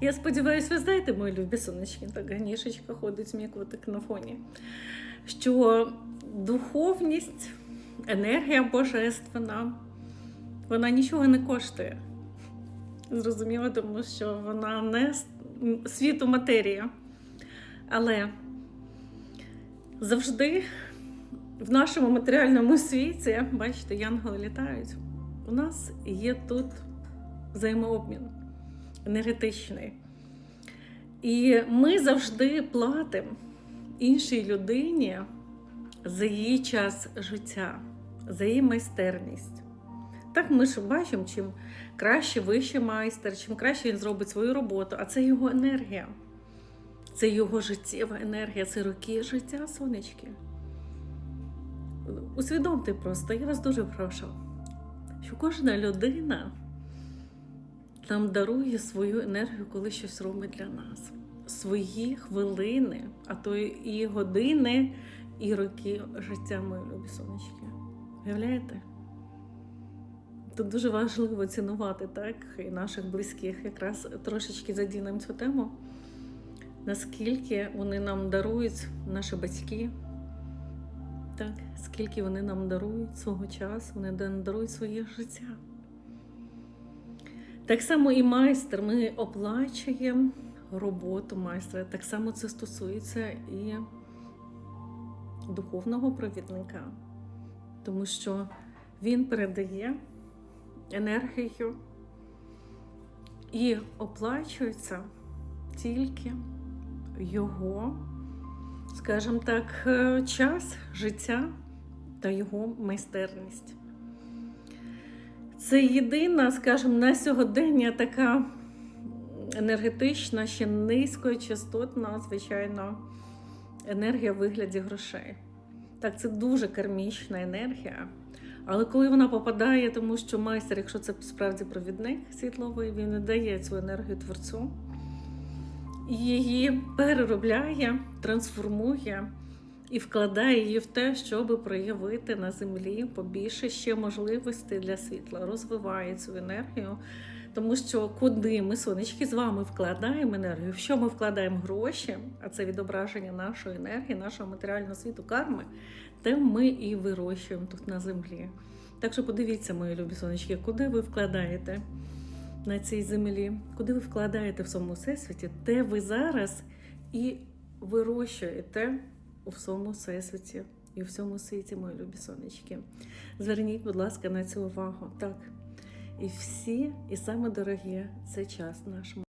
Я сподіваюся, ви знаєте, мої любі сонечки, так ганішечка ходить м'якотик на фоні. Що духовність, енергія божественна, вона нічого не коштує. Зрозуміло, тому що вона не світу матерія. Але завжди в нашому матеріальному світі, бачите, янголи літають. У нас є тут взаємообмін енергетичний. І ми завжди платимо іншій людині за її час життя, за її майстерність. Так ми ж бачимо, чим краще вищий майстер, чим краще він зробить свою роботу, а це його енергія. Це його життєва енергія, це роки життя, сонечки. Усвідомте просто, я вас дуже прошу, що кожна людина нам дарує свою енергію, коли щось робить для нас. Свої хвилини, а то і години, і роки життя, мої любі сонечки. Уявляєте? Тут дуже важливо цінувати так, і наших близьких. Якраз трошечки задінемо цю тему. Наскільки вони нам дарують, наші батьки, так, скільки вони нам дарують свого часу, вони нам дарують своє життя. Так само і майстер, ми оплачуємо роботу майстра. Так само це стосується і духовного провідника, тому що він передає енергію і оплачується тільки його, скажімо так, час, життя та його майстерність. Це єдина, скажімо, на сьогодення така енергетична, ще низькочастотна, звичайно, енергія в вигляді грошей. Так, це дуже кармічна енергія. Але коли вона попадає, тому що майстер, якщо це справді провідник світловий, він не дає цю енергію творцю, і її переробляє, трансформує і вкладає її в те, щоб проявити на землі побільше ще можливостей для світла, розвиває цю енергію. Тому що куди ми, сонечки, з вами вкладаємо енергію, в що ми вкладаємо гроші, а це відображення нашої енергії, нашого матеріального світу, карми, те ми і вирощуємо тут на землі. Так що подивіться, мої любі сонечки, куди ви вкладаєте на цій землі, куди ви вкладаєте в своєму всесвіті, те ви зараз і вирощуєте у всьому всесвіті і у всьому світі, мої любі сонечки. Зверніть, будь ласка, на цю увагу. Так. І всі, і саме дорогі, це час наш.